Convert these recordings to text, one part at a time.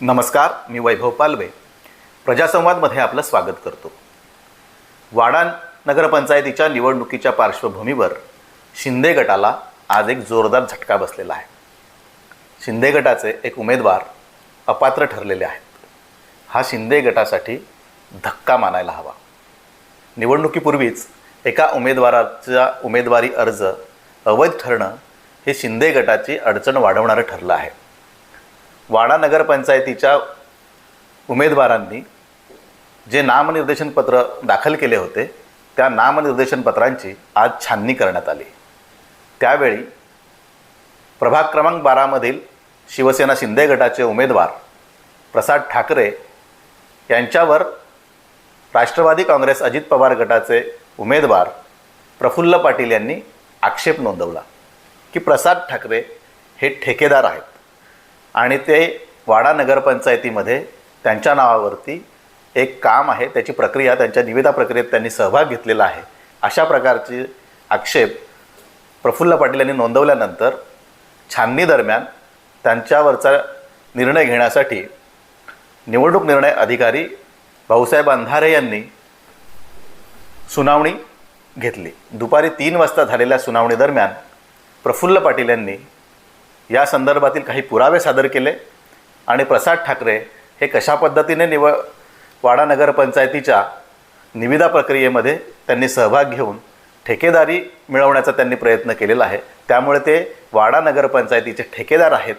नमस्कार मी वैभव पालवे. प्रजासंवादमध्ये आपलं स्वागत करतो. वाडा नगरपंचायतीच्या निवडणुकीच्या पार्श्वभूमीवर शिंदे गटाला आज एक जोरदार झटका बसलेला आहे. शिंदे गटाचे एक उमेदवार अपात्र ठरलेले आहेत. हा शिंदे गटासाठी धक्का मानायला हवा. निवडणुकीपूर्वीच एका उमेदवाराचा उमेदवारी अर्ज अवैध ठरणं हे शिंदे गटाची अडचण वाढवणारं ठरलं आहे. वाडा नगरपंचायतीच्या उमेदवारांनी जे नामनिर्देशन पत्र दाखल केले होते त्या नामनिर्देशन पत्रांची आज छाननी करण्यात आली. त्यावेळी प्रभाग क्रमांक बारामधील शिवसेना शिंदे गटाचे उमेदवार प्रसाद ठाकरे यांच्यावर राष्ट्रवादी काँग्रेस अजित पवार गटाचे उमेदवार प्रफुल्ल पाटील यांनी आक्षेप नोंदवला की प्रसाद ठाकरे हे ठेकेदार आहेत. आणि ते वाडा नगरपंचायतीमध्ये त्यांच्या नावावरती एक काम आहे त्याची प्रक्रिया त्यांच्या निविदा प्रक्रियेत त्यांनी सहभाग घेतलेला आहे. अशा प्रकारचे आक्षेप प्रफुल्ल पाटील यांनी नोंदवल्यानंतर छाननी दरम्यान त्यांच्यावरचा निर्णय घेण्यासाठी निवडणूक निर्णय अधिकारी भाऊसाहेब अंधारे यांनी सुनावणी घेतली. दुपारी तीन वाजता झालेल्या सुनावणीदरम्यान प्रफुल्ल पाटील यांनी या संदर्भातील काही पुरावे सादर केले. आणि प्रसाद ठाकरे हे कशा पद्धतीने निव वाडा नगरपंचायतीच्या निविदा प्रक्रियेमध्ये त्यांनी सहभाग घेऊन ठेकेदारी मिळवण्याचा त्यांनी प्रयत्न केलेला आहे. त्यामुळे ते वाडा नगरपंचायतीचे ठेकेदार आहेत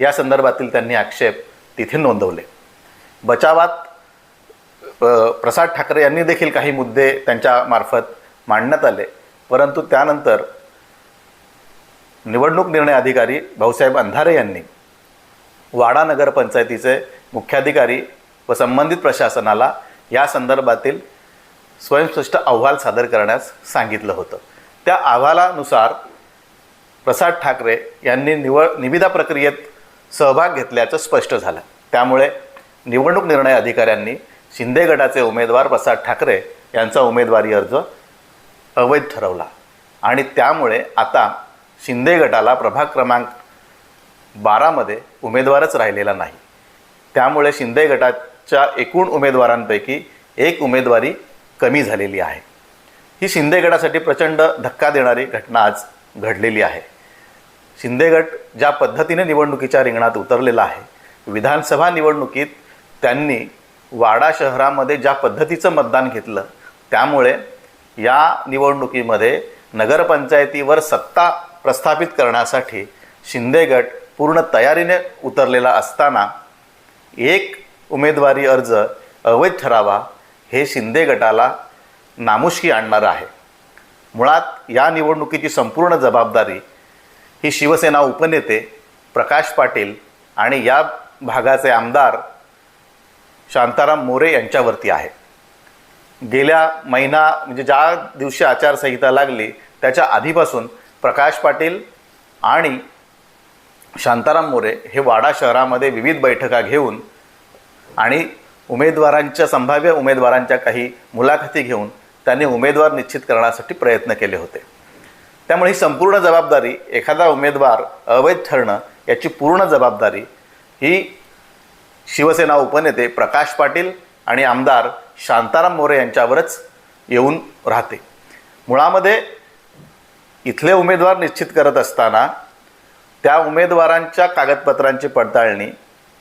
या संदर्भातील त्यांनी आक्षेप तिथे नोंदवले. बचावात प्रसाद ठाकरे यांनी देखील काही मुद्दे त्यांच्यामार्फत मांडण्यात आले. परंतु त्यानंतर निवडणूक निर्णय अधिकारी भाऊसाहेब अंधारे यांनी वाडा नगरपंचायतीचे मुख्याधिकारी व संबंधित प्रशासनाला या संदर्भातील स्वयंस्पष्ट अहवाल सादर करण्यास सांगितलं होतं. त्या अहवालानुसार प्रसाद ठाकरे यांनी निवड निविदा प्रक्रियेत सहभाग घेतल्याचं स्पष्ट झालं. त्यामुळे निवडणूक निर्णय अधिकाऱ्यांनी शिंदे गटाचे उमेदवार प्रसाद ठाकरे यांचा उमेदवारी अर्ज अवैध ठरवला. आणि त्यामुळे आता शिंदे गटाला प्रभाग क्रमांक बारामध्ये उमेदवारच राहिलेला नाही. त्यामुळे शिंदे गटाच्या एकूण उमेदवारांपैकी एक उमेदवारी कमी झालेली आहे. ही शिंदे गटासाठी प्रचंड धक्का देणारी घटना आज घडलेली आहे. शिंदे गट ज्या पद्धतीने निवडणुकीच्या रिंगणात उतरलेला आहे विधानसभा निवडणुकीत त्यांनी वाडा शहरामध्ये ज्या पद्धतीचं मतदान घेतलं त्यामुळे या निवडणुकीमध्ये नगरपंचायतीवर सत्ता प्रस्थापित करण्यासाठी शिंदे गट पूर्ण तयारीने उतरलेला असताना एक उमेदवारी अर्ज अवैध ठरावा हे शिंदे गटाला नामुष्की आणणारं आहे. मुळात या निवडणुकीची संपूर्ण जबाबदारी ही शिवसेना उपनेते प्रकाश पाटील आणि या भागाचे आमदार शांताराम मोरे यांच्यावरती आहे. गेल्या महिना म्हणजे ज्या दिवशी आचारसंहिता लागली त्याच्या आधीपासून प्रकाश पाटील आणि शांताराम मोरे हे वाडा शहरामध्ये विविध बैठका घेऊन आणि उमेदवारांच्या संभाव्य उमेदवारांच्या काही मुलाखती घेऊन त्यांनी उमेदवार निश्चित करण्यासाठी प्रयत्न केले होते. त्यामुळे ही संपूर्ण जबाबदारी एखादा उमेदवार अवैध ठरणं याची पूर्ण जबाबदारी ही शिवसेना उपनेते प्रकाश पाटील आणि आमदार शांताराम मोरे यांच्यावरच येऊन राहते. मुळामध्ये इथले उमेदवार निश्चित करत असताना त्या उमेदवारांच्या कागदपत्रांची पडताळणी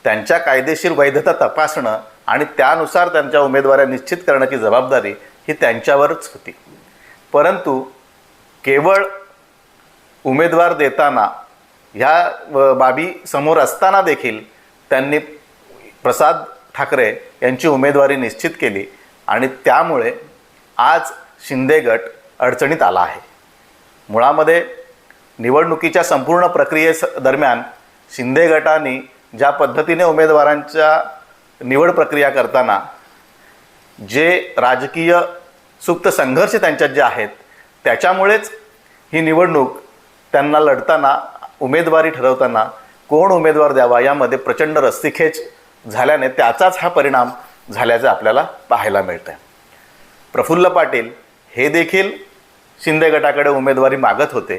त्यांच्या कायदेशीर वैधता तपासणं आणि त्यानुसार त्यांच्या उमेदवाऱ्या निश्चित करण्याची जबाबदारी ही त्यांच्यावरच होती. परंतु केवळ उमेदवार देताना ह्या बाबी समोर असताना देखील त्यांनी प्रसाद ठाकरे यांची उमेदवारी निश्चित केली आणि त्यामुळे आज शिंदे गट अडचणीत आला आहे. मुळामध्ये निवडणुकीच्या संपूर्ण प्रक्रियेस दरम्यान शिंदे गटाने ज्या पद्धतीने उमेदवारांच्या निवड प्रक्रिया करताना जे राजकीय सुप्त संघर्ष त्यांच्यात जे आहेत त्याच्यामुळेच ही निवडणूक त्यांना लढताना उमेदवारी ठरवताना कोण उमेदवार द्यावा यामध्ये प्रचंड रस्तीखेच झाल्याने त्याचाच हा परिणाम झाल्याचं आपल्याला पाहायला मिळतं आहे प्रफुल्ल पाटील हे देखील शिंदे गटाकडे उमेदवारी मागत होते.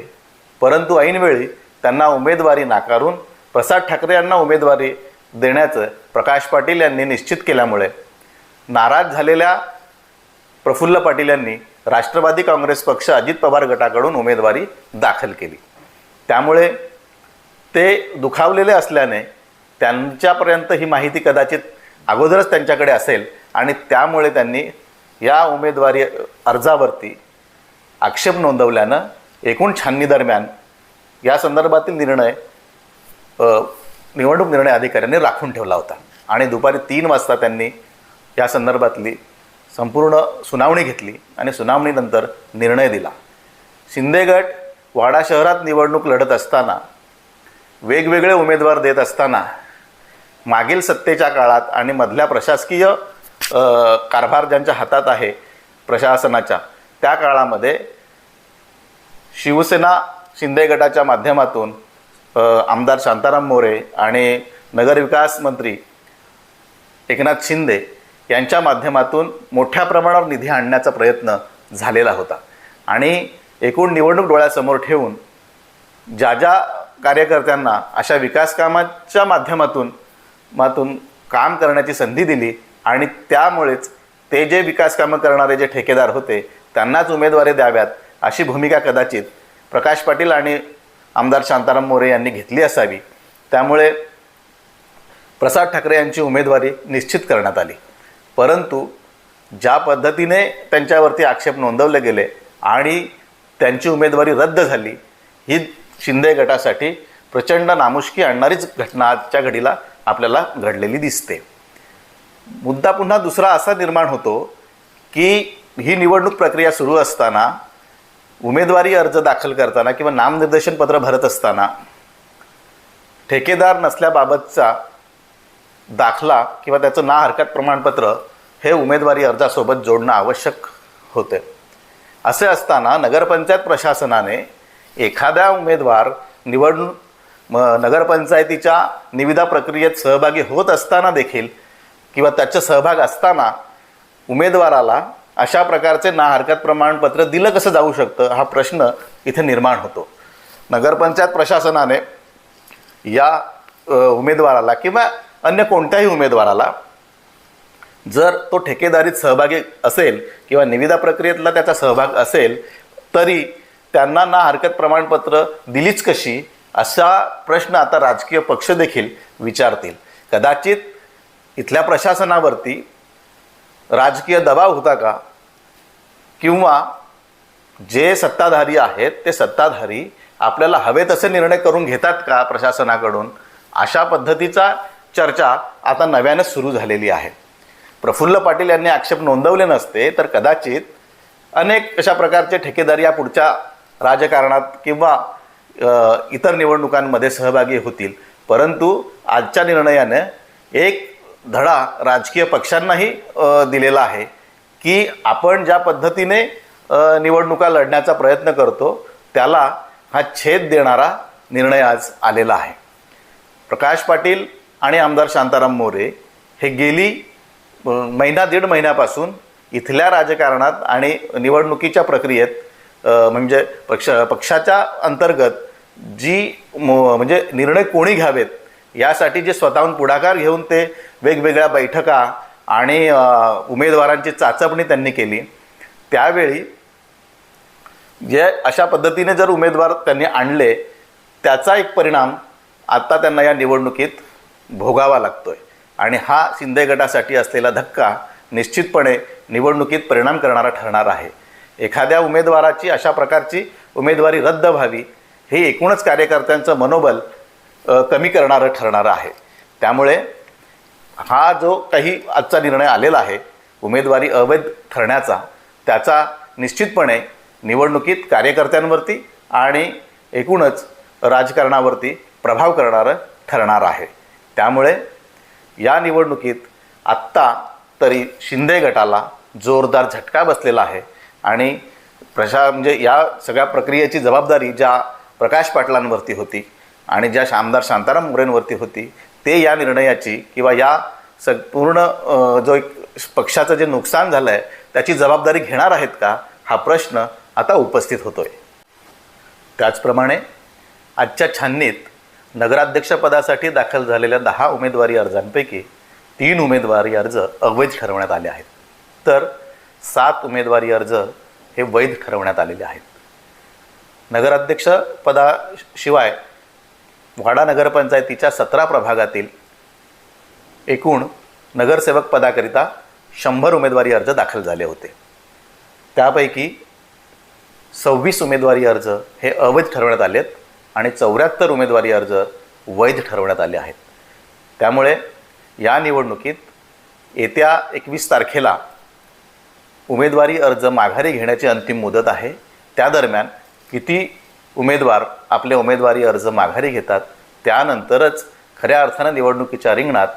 परंतु ऐनवेळी त्यांना उमेदवारी नाकारून प्रसाद ठाकरे यांना उमेदवारी देण्याचं प्रकाश पाटील यांनी निश्चित केल्यामुळे नाराज झालेल्या प्रफुल्ल पाटील यांनी राष्ट्रवादी काँग्रेस पक्ष अजित पवार गटाकडून उमेदवारी दाखल केली. त्यामुळे ते दुखावलेले असल्याने त्यांच्यापर्यंत ही माहिती कदाचित अगोदरच त्यांच्याकडे असेल आणि त्यामुळे त्यांनी या उमेदवारी अर्जावरती आक्षेप नोंदवल्यानं एकूण छाननीदरम्यान या संदर्भातील निर्णय निवडणूक निर्णय अधिकाऱ्यांनी राखून ठेवला होता. आणि दुपारी तीन वाजता त्यांनी या संदर्भातली संपूर्ण सुनावणी घेतली आणि सुनावणीनंतर निर्णय दिला. शिंदेगट वाडा शहरात निवडणूक लढत असताना वेगवेगळे उमेदवार देत असताना मागील सत्तेच्या काळात आणि मधल्या प्रशासकीय कारभार ज्यांच्या हातात आहे प्रशासनाच्या त्या काळामध्ये शिवसेना शिंदे गटाच्या माध्यमातून आमदार शांताराम मोरे आणि नगरविकास मंत्री एकनाथ शिंदे यांच्या माध्यमातून मोठ्या प्रमाणावर निधी आणण्याचा प्रयत्न झालेला होता. आणि एकूण निवडणूक डोळ्यासमोर ठेवून ज्या ज्या कार्यकर्त्यांना अशा विकास कामाच्या माध्यमातून मातून काम करण्याची संधी दिली आणि त्यामुळेच ते जे विकास कामं करणारे जे ठेकेदार होते त्यांनाच उमेदवारी द्याव्यात अशी भूमिका कदाचित प्रकाश पाटील आणि आमदार शांताराम मोरे यांनी घेतली असावी. त्यामुळे प्रसाद ठाकरे यांची उमेदवारी निश्चित करण्यात आली. परंतु ज्या पद्धतीने त्यांच्यावरती आक्षेप नोंदवले गेले आणि त्यांची उमेदवारी रद्द झाली ही शिंदे गटासाठी प्रचंड नामुष्की आणणारीच घटना आजच्या घडीला आपल्याला घडलेली दिसते. मुद्दा पुन्हा दुसरा असा निर्माण होतो की ही निवडणूक प्रक्रिया सुरू असताना उमेदवारी अर्ज दाखल करताना किंवा नामनिर्देशन पत्र भरत असताना ठेकेदार नसल्याबाबतचा दाखला किंवा त्याचं ना हरकत प्रमाणपत्र हे उमेदवारी अर्जासोबत जोडणं आवश्यक होते. असे असताना नगरपंचायत प्रशासनाने एखाद्या उमेदवार निवडणूक म नगरपंचायतीच्या निविदा प्रक्रियेत सहभागी होत असताना देखील किंवा त्याचा सहभाग असताना उमेदवाराला अशा प्रकारचे ना हरकत प्रमाणपत्र दिलं कसं जाऊ शकतं हा प्रश्न इथे निर्माण होतो. नगरपंचायत प्रशासनाने या उमेदवाराला किंवा अन्य कोणत्याही उमेदवाराला जर तो ठेकेदारीत सहभागी असेल किंवा निविदा प्रक्रियेतला त्याचा सहभाग असेल तरी त्यांना ना हरकत प्रमाणपत्र दिलीच कशी असा प्रश्न आता राजकीय पक्ष देखील विचारतील. कदाचित इथल्या प्रशासनावरती राजकीय दबाव होता का? किंवा जे सत्ताधारी आहेत ते सत्ताधारी आपल्याला हवे तसे निर्णय करून घेतात का प्रशासनाकडून? अशा पद्धतीचा चर्चा आता नव्याने सुरू झालेली आहे. प्रफुल्ल पाटील यांनी आक्षेप नोंदवले नसते तर कदाचित अनेक अशा प्रकारचे ठेकेदार या पुढच्या राजकारणात किंवा इतर निवडणुकांमध्ये सहभागी होतील. परंतु आजच्या निर्णयाने एक धडा राजकीय पक्षांनाही दिलेला आहे की आपण ज्या पद्धतीने निवडणुका लढण्याचा प्रयत्न करतो त्याला हा छेद देणारा निर्णय आज आलेला आहे. प्रकाश पाटील आणि आमदार शांताराम मोरे हे गेली महिना दीड महिन्यापासून इथल्या राजकारणात आणि निवडणुकीच्या प्रक्रियेत म्हणजे पक्ष पक्षाच्या अंतर्गत जी म्हणजे निर्णय कोणी घ्यावेत यासाठी जे स्वतःहून पुढाकार घेऊन ते वेगवेगळ्या बैठका आणि उमेदवारांची चाचपणी त्यांनी केली. त्यावेळी जे अशा पद्धतीने जर उमेदवार त्यांनी आणले त्याचा एक परिणाम आत्ता त्यांना या निवडणुकीत भोगावा लागतोय. आणि हा शिंदे गटासाठी असलेला धक्का निश्चितपणे निवडणुकीत परिणाम करणारा ठरणार आहे. एखाद्या उमेदवाराची अशा प्रकारची उमेदवारी रद्द व्हावी हे एकूणच कार्यकर्त्यांचं मनोबल कमी करणारं ठरणारं आहे. त्यामुळे हा जो काही आजचा निर्णय आलेला आहे उमेदवारी अवैध ठरण्याचा त्याचा निश्चितपणे निवडणुकीत कार्यकर्त्यांवरती आणि एकूणच राजकारणावरती प्रभाव करणारं ठरणार आहे. त्यामुळे या निवडणुकीत आत्ता तरी शिंदे गटाला जोरदार झटका बसलेला आहे आणि प्रशा म्हणजे या सगळ्या प्रक्रियेची जबाबदारी ज्या प्रकाश पाटलांवरती होती आणि ज्या आमदार शांताराम मोरेंवरती होती ते या निर्णयाची किंवा या सग पूर्ण जो एक पक्षाचं जे नुकसान झालं आहे त्याची जबाबदारी घेणार आहेत का हा प्रश्न आता उपस्थित होतोय. त्याचप्रमाणे आजच्या छाननीत नगराध्यक्षपदासाठी दाखल झालेल्या दहा उमेदवारी अर्जांपैकी तीन उमेदवारी अर्ज अवैध ठरवण्यात आले आहेत. तर सात उमेदवारी अर्ज हे वैध ठरवण्यात आलेले आहेत. नगराध्यक्षपदाशिवाय वाडा नगरपंचायतीच्या सतरा प्रभागातील एकूण नगरसेवक पदाकरिता शंभर उमेदवारी अर्ज दाखल झाले होते. त्यापैकी सव्वीस उमेदवारी अर्ज हे अवैध ठरवण्यात आलेत आणि चौऱ्याहत्तर उमेदवारी अर्ज वैध ठरवण्यात आले आहेत. त्यामुळे या निवडणुकीत येत्या एकवीस तारखेला उमेदवारी अर्ज माघारी घेण्याची अंतिम मुदत आहे. त्या दरम्यान किती उमेदवार आपले उमेदवारी अर्ज माघारी घेतात. त्यानंतरच खऱ्या अर्थानं निवडणुकीच्या रिंगणात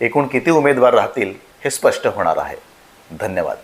एकूण किती उमेदवार राहतील हे स्पष्ट होणार आहे. धन्यवाद.